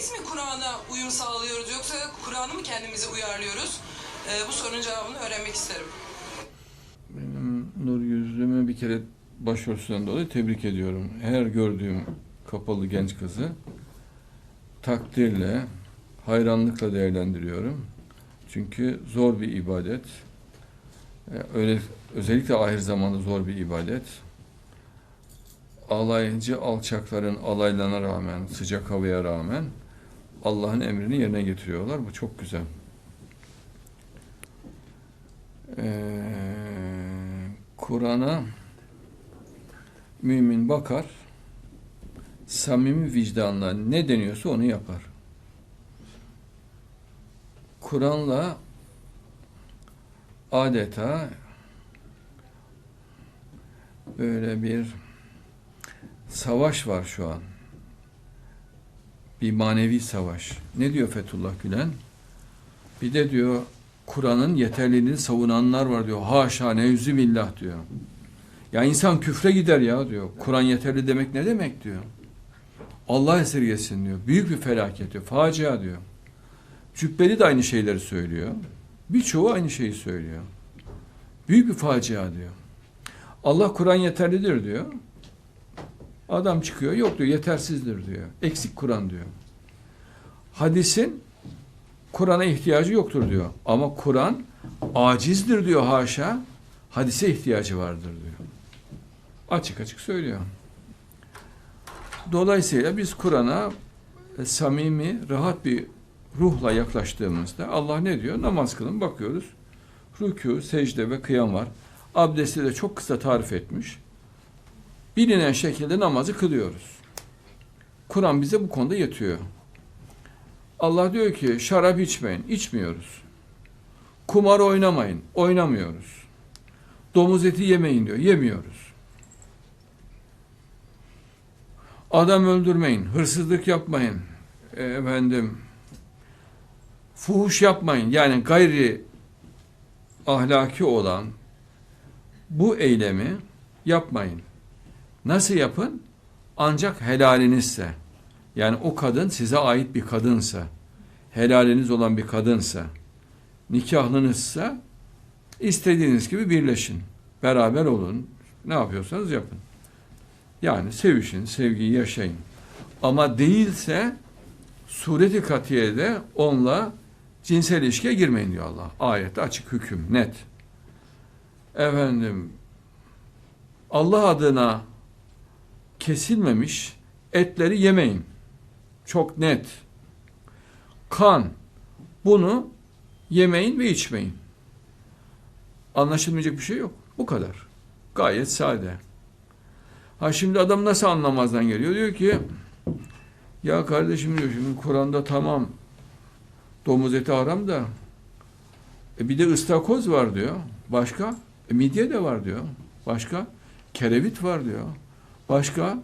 Biz mi Kur'an'a uyum sağlıyoruz yoksa Kur'an'ı mı kendimize uyarlıyoruz? Ee, bu sorunun cevabını öğrenmek isterim. Benim nur yüzlümü bir kere başörtüsünden dolayı tebrik ediyorum. Her gördüğüm kapalı genç kızı takdirle, hayranlıkla değerlendiriyorum. Çünkü zor bir ibadet. Ee, Öyle özellikle ahir zamanda zor bir ibadet. Alaycı alçakların alaylana rağmen, sıcak havaya rağmen Allah'ın emrini yerine getiriyorlar. Bu çok güzel. Ee, Kur'an'a mümin bakar, samimi vicdanla ne deniyorsa onu yapar. Kur'an'la adeta böyle bir savaş var şu an. Bir manevi savaş. Ne diyor Fethullah Gülen? Bir de diyor Kur'an'ın yeterliliğini savunanlar var diyor. Haşa nevzü billah diyor. Ya insan küfre gider ya diyor. Kur'an yeterli demek ne demek diyor. Allah esirgesin diyor. Büyük bir felaket diyor. Facia diyor. Cübbeli de aynı şeyleri söylüyor. Birçoğu aynı şeyi söylüyor. Büyük bir facia diyor. Allah Kur'an yeterlidir diyor. Adam çıkıyor yok diyor yetersizdir diyor. Eksik Kur'an diyor. Hadisin Kur'an'a ihtiyacı yoktur diyor. Ama Kur'an acizdir diyor haşa. Hadise ihtiyacı vardır diyor. Açık açık söylüyor. Dolayısıyla biz Kur'an'a e, samimi, rahat bir ruhla yaklaştığımızda Allah ne diyor? Namaz kılın bakıyoruz. Rükû, secde ve kıyam var. Abdesti de çok kısa tarif etmiş. Bilinen şekilde namazı kılıyoruz. Kur'an bize bu konuda yetiyor. Allah diyor ki şarap içmeyin, içmiyoruz. Kumar oynamayın, oynamıyoruz. Domuz eti yemeyin diyor, yemiyoruz. Adam öldürmeyin, hırsızlık yapmayın, e, efendim, fuhuş yapmayın. Yani gayri ahlaki olan bu eylemi yapmayın. Nasıl yapın? Ancak helalinizse. Yani o kadın size ait bir kadınsa, helaliniz olan bir kadınsa, nikahlınızsa istediğiniz gibi birleşin. Beraber olun. Ne yapıyorsanız yapın. Yani sevişin, sevgiyi yaşayın. Ama değilse sureti katiyede onunla cinsel ilişkiye girmeyin diyor Allah. Ayette açık hüküm, net. Efendim, Allah adına kesilmemiş etleri yemeyin. Çok net. Kan. Bunu yemeyin ve içmeyin. Anlaşılmayacak bir şey yok. Bu kadar. Gayet sade. Ha şimdi adam nasıl anlamazdan geliyor? Diyor ki ya kardeşim diyor şimdi Kur'an'da tamam domuz eti haram da e bir de ıstakoz var diyor. Başka? E midye de var diyor. Başka? Kerevit var diyor. Başka?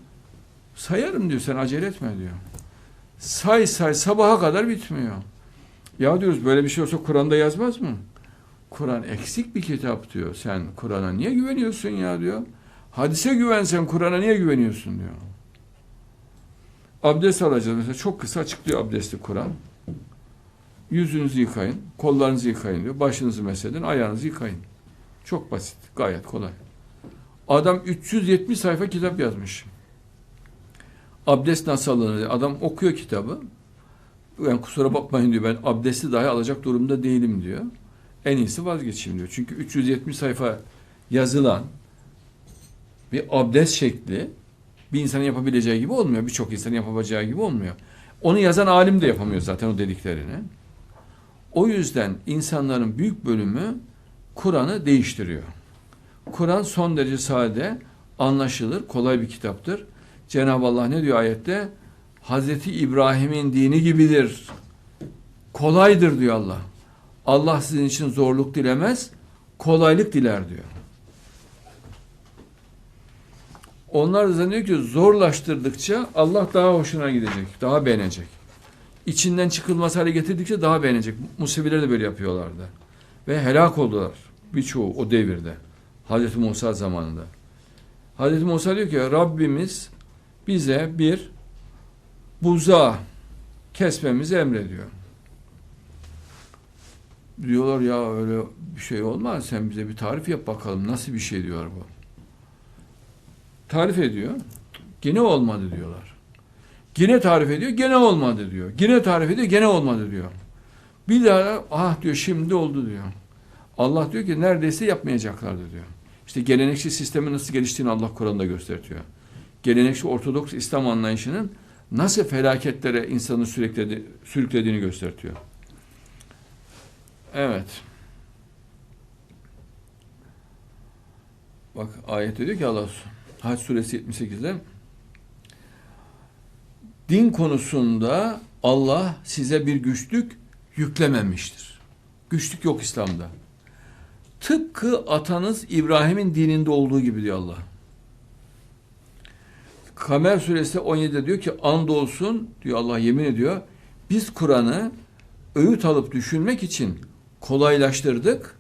Sayarım diyor sen acele etme diyor. Say say sabaha kadar bitmiyor. Ya diyoruz böyle bir şey olsa Kur'an'da yazmaz mı? Kur'an eksik bir kitap diyor. Sen Kur'an'a niye güveniyorsun ya diyor. Hadise güvensen Kur'an'a niye güveniyorsun diyor. Abdest alacağız mesela çok kısa açıklıyor abdesti Kur'an. Yüzünüzü yıkayın, kollarınızı yıkayın diyor. Başınızı mesedin, ayağınızı yıkayın. Çok basit, gayet kolay. Adam 370 sayfa kitap yazmış. Abdest nasıl alınır? Adam okuyor kitabı. Yani kusura bakmayın diyor ben abdesti dahi alacak durumda değilim diyor. En iyisi vazgeçeyim diyor. Çünkü 370 sayfa yazılan bir abdest şekli bir insanın yapabileceği gibi olmuyor. Birçok insanın yapabileceği gibi olmuyor. Onu yazan alim de yapamıyor zaten o dediklerini. O yüzden insanların büyük bölümü Kur'an'ı değiştiriyor. Kur'an son derece sade, anlaşılır, kolay bir kitaptır. Cenab-ı Allah ne diyor ayette? Hazreti İbrahim'in dini gibidir. Kolaydır diyor Allah. Allah sizin için zorluk dilemez, kolaylık diler diyor. Onlar da zannediyor ki zorlaştırdıkça Allah daha hoşuna gidecek, daha beğenecek. İçinden çıkılmaz hale getirdikçe daha beğenecek. Museviler de böyle yapıyorlardı. Ve helak oldular birçoğu o devirde. Hazreti Musa zamanında. Hazreti Musa diyor ki Rabbimiz bize bir buza kesmemizi emrediyor. Diyorlar ya öyle bir şey olmaz. Sen bize bir tarif yap bakalım. Nasıl bir şey diyor bu. Tarif ediyor. Gene olmadı diyorlar. Gene tarif ediyor. Gene olmadı diyor. Gene tarif ediyor. Gene olmadı diyor. Bir daha ah diyor şimdi oldu diyor. Allah diyor ki neredeyse yapmayacaklardı diyor. İşte gelenekçi sistemin nasıl geliştiğini Allah Kur'an'da gösteriyor. Gelenekçi Ortodoks İslam anlayışının nasıl felaketlere insanı sürükledi, sürüklediğini gösteriyor. Evet. Bak ayette diyor ki Allah Hac suresi 78'de din konusunda Allah size bir güçlük yüklememiştir. Güçlük yok İslam'da. Tıpkı atanız İbrahim'in dininde olduğu gibi diyor Allah. Kamer suresi 17'de diyor ki andolsun diyor Allah yemin ediyor. Biz Kur'an'ı öğüt alıp düşünmek için kolaylaştırdık.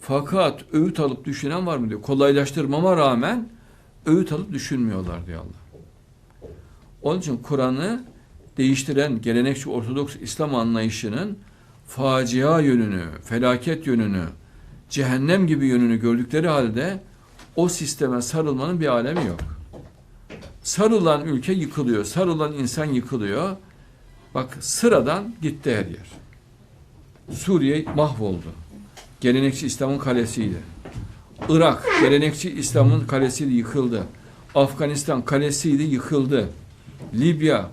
Fakat öğüt alıp düşünen var mı diyor. Kolaylaştırmama rağmen öğüt alıp düşünmüyorlar diyor Allah. Onun için Kur'an'ı değiştiren gelenekçi Ortodoks İslam anlayışının facia yönünü, felaket yönünü, cehennem gibi yönünü gördükleri halde o sisteme sarılmanın bir alemi yok. Sarılan ülke yıkılıyor, sarılan insan yıkılıyor. Bak sıradan gitti her yer. Suriye mahvoldu. Gelenekçi İslam'ın kalesiydi. Irak, gelenekçi İslam'ın kalesiydi, yıkıldı. Afganistan kalesiydi, yıkıldı. Libya,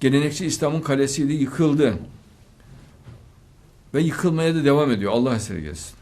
gelenekçi İslam'ın kalesiydi, yıkıldı. Ve yıkılmaya da devam ediyor. Allah esirgesin.